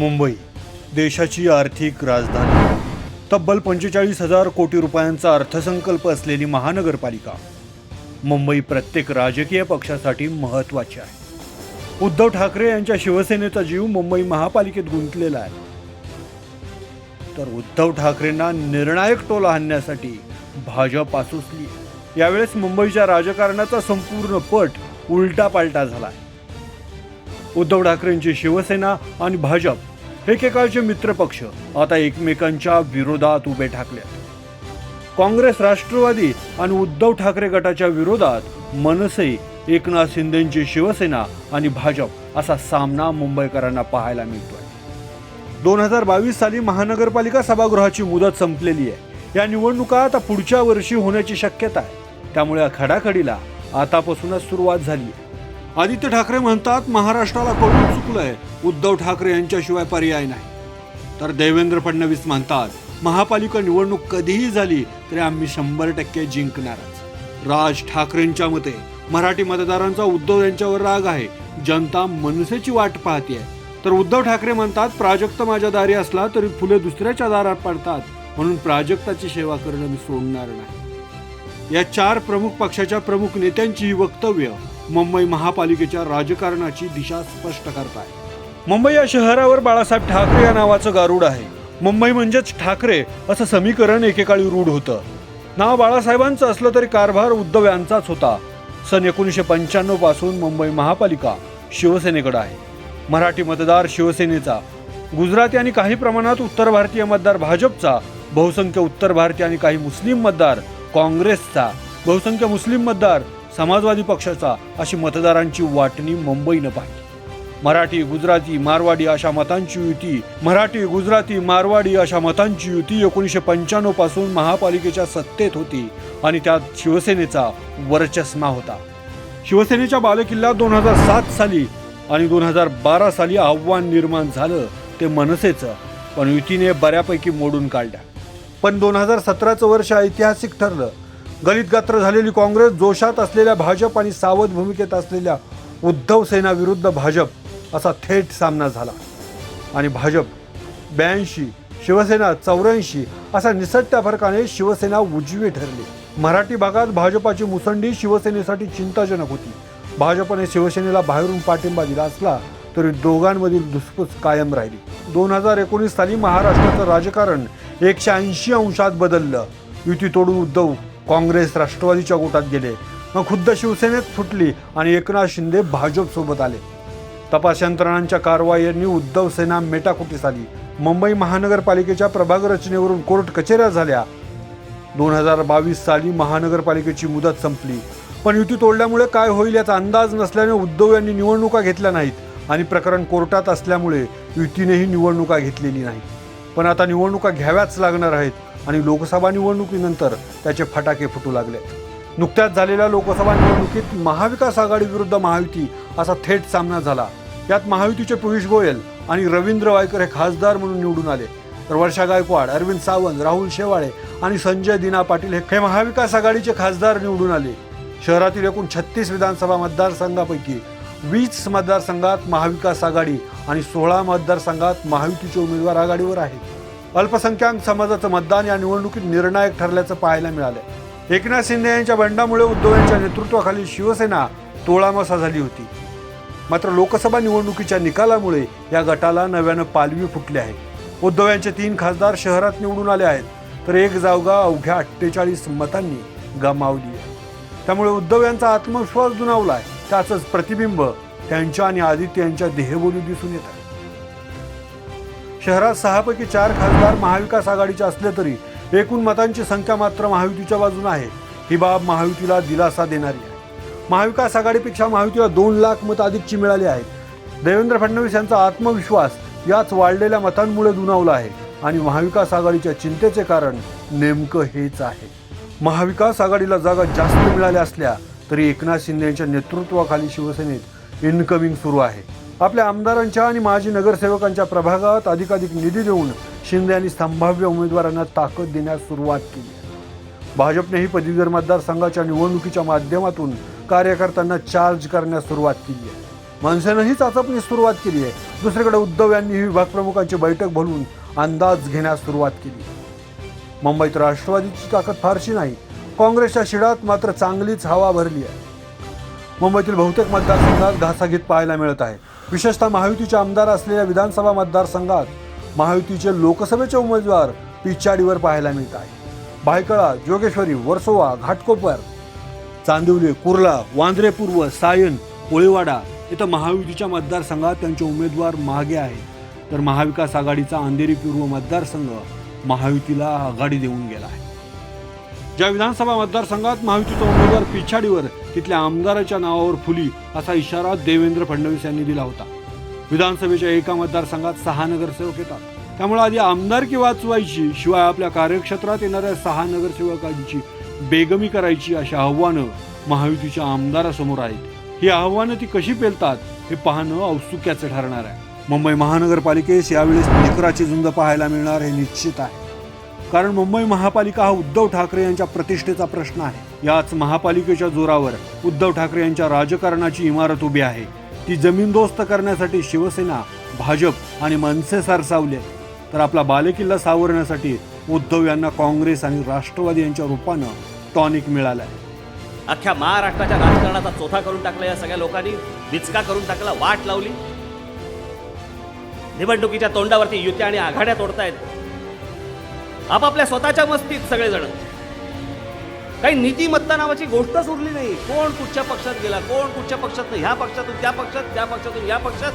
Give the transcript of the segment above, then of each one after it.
मुंबई देशाची आर्थिक राजधानी. तब्बल पंचेचाळीस हजार कोटी रुपयांचा अर्थसंकल्प असलेली महानगरपालिका मुंबई प्रत्येक राजकीय पक्षासाठी महत्त्वाची आहे. उद्धव ठाकरे यांच्या शिवसेनेचा जीव मुंबई महापालिकेत गुंतलेला आहे. तर उद्धव ठाकरेंना निर्णायक टोल हाणण्यासाठी भाजप आसुसली. यावेळेस मुंबईच्या राजकारणाचा संपूर्ण पट उलटा पालटा झाला आहे. उद्धव ठाकरेंची शिवसेना आणि भाजप एकेकाळचे मित्रपक्ष आता एकमेकांच्या विरोधात उभे ठाकले. काँग्रेस राष्ट्रवादी आणि उद्धव ठाकरे गटाच्या विरोधात मनसे एकनाथ शिंदेची शिवसेना आणि भाजप असा सामना मुंबईकरांना पाहायला मिळतोय. दोन हजार बावीस साली महानगरपालिका सभागृहाची मुदत संपलेली आहे. या निवडणुका आता पुढच्या वर्षी होण्याची शक्यता आहे. त्यामुळे या खडाखडीला आतापासूनच सुरुवात झाली आहे. आदित्य ठाकरे म्हणतात महाराष्ट्राला कळून चुकलंय. उद्धव ठाकरे यांच्याशिवाय पर्याय नाही. तर देवेंद्र फडणवीस म्हणतात महापालिका निवडणूक कधीही झाली तरी आम्ही शंभर टक्के जिंकणारच. राज ठाकरेंच्या मते मराठी मतदारांचा उद्धव यांच्यावर राग आहे. जनता मनसेची वाट पाहते तर उद्धव ठाकरे म्हणतात प्राजक्त माझ्या दारी असला तरी फुले दुसऱ्याच्या दारात पडतात. म्हणून प्राजक्ताची सेवा करणं मी सोडणार नाही. या चार प्रमुख पक्षाच्या प्रमुख नेत्यांची ही वक्तव्य मुंबई महापालिकेच्या राजकारणाची दिशा स्पष्ट करताय. मुंबई या शहरावर बाळासाहेब ठाकरे या नावाचं गारूड आहे. मुंबई म्हणजेच ठाकरे असं समीकरण एकेकाळी रूढ होतं. नाव बाळासाहेबांचं असलं तरी कारभार उद्धव यांचाच होता. सन एकोणीसशे पंच्याण्णवपासून मुंबई महापालिका शिवसेनेकडे आहे. मराठी मतदार शिवसेनेचा. गुजराती आणि काही प्रमाणात उत्तर भारतीय मतदार भाजपचा. बहुसंख्य उत्तर भारतीय आणि काही मुस्लिम मतदार काँग्रेसचा. बहुसंख्य मुस्लिम मतदार समाजवादी पक्षाचा अशी मतदारांची वाटणी मुंबईनं पाहिली. मराठी गुजराती मारवाडी अशा मतांची युती मराठी गुजराती मारवाडी अशा मतांची युती एकोणीसशे पंच्याण्णवपासून महापालिकेच्या सत्तेत होती आणि त्यात शिवसेनेचा वरचष्मा होता. शिवसेनेच्या बालेकिल्ल्यात दोन हजार सात साली आणि दोन हजार बारा साली आव्हान निर्माण झालं ते मनसेचं पण युतीने बऱ्यापैकी मोडून काढल्या पण दोन हजार सतराचं वर्ष ऐतिहासिक ठरलं. गलितगात्र झालेली काँग्रेस जोशात असलेल्या भाजप आणि सावध भूमिकेत असलेल्या उद्धव सेना विरुद्ध भाजप असा थेट सामना झाला. आणि भाजप ब्याऐंशी शिवसेना चौऱ्याऐंशी असा निसटत्या फरकाने शिवसेना उजवी ठरली. मराठी भागात भाजपाची मुसंडी शिवसेनेसाठी चिंताजनक होती. भाजपने शिवसेनेला बाहेरून पाठिंबा दिला असला तरी दोघांमधील धुसफूस कायम राहिली. दोन हजार एकोणीस साली महाराष्ट्राचं राजकारण एकशे ऐंशी अंशात बदललं. युती तोडून उद्धव काँग्रेस राष्ट्रवादीच्या गोटात गेले. मग खुद्द शिवसेनेत फुटली आणि एकनाथ शिंदे भाजपसोबत आले. तपास यंत्रणांच्या कारवायांनी उद्धव सेना मेटाकुटीस आली. मुंबई महानगरपालिकेच्या प्रभाग रचनेवरून कोर्ट कचेऱ्या झाल्या. दोन हजार बावीस साली महानगरपालिकेची मुदत संपली. पण युती तोडल्यामुळे काय होईल याचा अंदाज नसल्याने उद्धव यांनी निवडणुका घेतल्या नाहीत आणि प्रकरण कोर्टात असल्यामुळे युतीनेही निवडणुका घेतलेली नाही पण आता निवडणुका घ्याव्याच लागणार आहेत आणि लोकसभा निवडणुकीनंतर त्याचे फटाके फुटू लागले. नुकत्याच झालेल्या लोकसभा निवडणुकीत महाविकास आघाडी विरुद्ध महायुती असा थेट सामना झाला. यात महायुतीचे पियुष गोयल आणि रवींद्र वायकर हे खासदार म्हणून निवडून आले. तर वर्षा गायकवाड अरविंद सावंत राहुल शेवाळे आणि संजय दिना पाटील हे महाविकास आघाडीचे खासदार निवडून आले. शहरातील एकूण छत्तीस विधानसभा मतदारसंघापैकी वीस मतदारसंघात महाविकास आघाडी आणि सोळा मतदारसंघात महायुतीचे उमेदवार आघाडीवर आहेत. अल्पसंख्याक समाजाचं मतदान या निवडणुकीत निर्णायक ठरल्याचं पाहायला मिळालं. एकनाथ शिंदे यांच्या बंडामुळे उद्धव यांच्या नेतृत्वाखाली शिवसेना तोळामसा झाली होती. मात्र लोकसभा निवडणुकीच्या निकालामुळे या गटाला नव्यानं पालवी फुटली आहे. उद्धव यांचे तीन खासदार शहरात निवडून आले आहेत तर एक जावगा अवघ्या अठ्ठेचाळीस मतांनी गमावली आहे. त्यामुळे उद्धव यांचा आत्मविश्वास दुणावला आहे. त्याचंच प्रतिबिंब त्यांच्या आणि आदित्य यांच्या देहबोली दिसून येतात आहे शहरात सहापैकी चार खासदार महाविकास आघाडीचे असले तरी एकूण मतांची संख्या मात्र महायुतीच्या बाजूने आहे. ही बाब महायुतीला दिलासा देणारी आहे. महाविकास आघाडीपेक्षा महायुतीला दोन लाख मत अधिकची मिळाली आहेत. देवेंद्र फडणवीस यांचा आत्मविश्वास याच वाढलेल्या मतांमुळे दुणावला आहे आणि महाविकास आघाडीच्या चिंतेचे कारण नेमकं हेच आहे. महाविकास आघाडीला जागा जास्त मिळाल्या असल्या तरी एकनाथ शिंदे यांच्या नेतृत्वाखाली शिवसेनेत इनकमिंग सुरू आहे. आपल्या आमदारांच्या आणि माजी नगरसेवकांच्या प्रभागात अधिकाधिक निधी देऊन शिंदे यांनी संभाव्य उमेदवारांना ताकद देण्यास सुरुवात केली. भाजपनेही पदवीधर मतदारसंघाच्या निवडणुकीच्या माध्यमातून कार्यकर्त्यांना चार्ज करण्यास सुरुवात केली आहे. मनसेनंही चाचपणी सुरुवात केली आहे. दुसरीकडे उद्धव यांनी विभाग प्रमुखांची बैठक बोलवून अंदाज घेण्यास सुरुवात केली. मुंबईत राष्ट्रवादीची ताकद फारशी नाही. काँग्रेसच्या शिडात मात्र चांगलीच हवा भरली आहे. मुंबईतील बहुतेक मतदारसंघात घासाघीत पाहायला मिळत आहे. विशेषतः महायुतीचे आमदार असलेल्या विधानसभा मतदारसंघात महायुतीचे लोकसभेचे उमेदवार पिछाडीवर पाहायला मिळत आहे. भायखळा जोगेश्वरी वर्सोवा घाटकोपर चांदिवली कुर्ला वांद्रे पूर्व सायन कोळीवाडा इथं महायुतीच्या मतदारसंघात त्यांचे उमेदवार मागे आहेत. तर महाविकास आघाडीचा अंधेरी पूर्व मतदारसंघ महायुतीला आघाडी देऊन गेला आहे. ज्या विधानसभा मतदारसंघात महायुतीचा उमेदवार पिछाडीवर तिथल्या आमदाराच्या नावावर फुली असा इशारा देवेंद्र फडणवीस यांनी दिला होता. विधानसभेच्या एका मतदारसंघात सहा नगरसेवक येतात. त्यामुळे आधी आमदारकी वाचवायची शिवाय आपल्या कार्यक्षेत्रात येणाऱ्या सहा नगरसेवकांची बेगमी करायची अशी आव्हानं महायुतीच्या आमदारासमोर आहेत. ही आव्हानं ती कशी पेलतात हे पाहणं औत्सुक्याचं ठरणार आहे. मुंबई महानगरपालिकेस यावेळेस निकराची झुंज पाहायला मिळणार हे निश्चित आहे. कारण मुंबई महापालिका हा उद्धव ठाकरे यांच्या प्रतिष्ठेचा प्रश्न आहे. याच महापालिकेच्या जोरावर उद्धव ठाकरे यांच्या राजकारणाची इमारत उभी आहे. ती जमीनदोस्त करण्यासाठी शिवसेना भाजप आणि मनसे सरसावले तर आपला बालेकिल्ला सावरण्यासाठी उद्धव यांना काँग्रेस आणि राष्ट्रवादी यांच्या रूपानं टॉनिक मिळाला आहे. अख्ख्या महाराष्ट्राच्या राजकारणाचा चोथा करून टाकला या सगळ्या लोकांनी विचका करून टाकला वाट लावली. निवडणुकीच्या तोंडावरती युत्या आणि आघाड्या तोडतायत. आपापल्या स्वतःच्या मस्तीत सगळेजण. काही नीतिमत्ता नावाची गोष्टच उरली नाही. कोण कुठच्या पक्षात गेला कोण कुठच्या पक्षात ह्या पक्षातून त्या पक्षात त्या पक्षातून या पक्षात.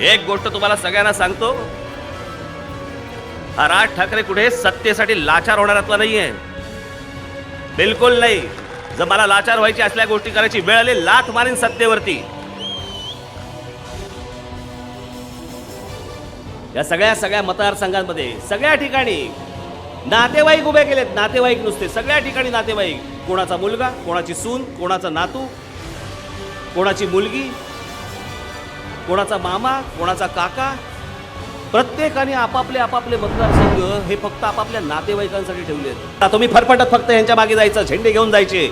एक गोष्ट तुम्हाला सगळ्यांना सांगतो. हा राज ठाकरे कुठे? सत्तेसाठी लाचार होणारातला नाहीये. बिलकुल नाही. जर मला लाचार व्हायची असल्या गोष्टी करायची वेळ आली लाथ मारीन सत्तेवरती. या सगळ्या सगळ्या मतदारसंघांमध्ये सगळ्या ठिकाणी नातेवाईक उभे केलेत. नातेवाईक नुसते. सगळ्या ठिकाणी नातेवाईक. कोणाचा मुलगा कोणाची सून कोणाचा नातू कोणाची मुलगी कोणाचा मामा कोणाचा काका. प्रत्येकाने आपापले आपापले मतदारसंघ हे फक्त आपापल्या नातेवाईकांसाठी ठेवले आहेत. आता तुम्ही फरफटत फक्त ह्यांच्या मागे जायचं झेंडे घेऊन जायचे.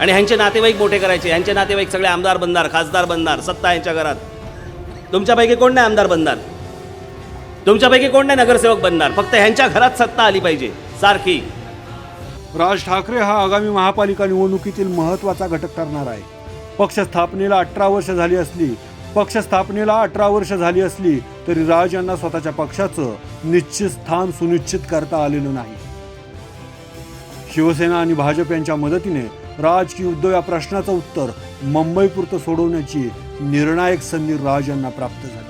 आणि ह्यांचे नातेवाईक मोठे करायचे. ह्यांचे नातेवाईक सगळे आमदार बनणार खासदार बनणार सत्ता यांच्या घरात. तुमच्यापैकी कोण नाही आमदार बनणार? तुमच्यापैकी कोण नाही नगरसेवक बनणार. फक्त ह्यांच्या घरात सत्ता आली पाहिजे. सारखी. राज ठाकरे हा आगामी महापालिका निवडणुकीतील महत्त्वाचा घटक ठरणार आहे. पक्ष स्थापनेला अठरा वर्ष झाली असली पक्ष स्थापनेला अठरा वर्ष झाली असली तरी राज यांना स्वतःच्या पक्षाचं निश्चित स्थान सुनिश्चित करता आलेलं नाही. शिवसेना आणि भाजप यांच्या मदतीने राज की उद्धव या प्रश्नाचं उत्तर मुंबईपुरतं सोडवण्याची निर्णायक संधी राज यांना प्राप्त झाली.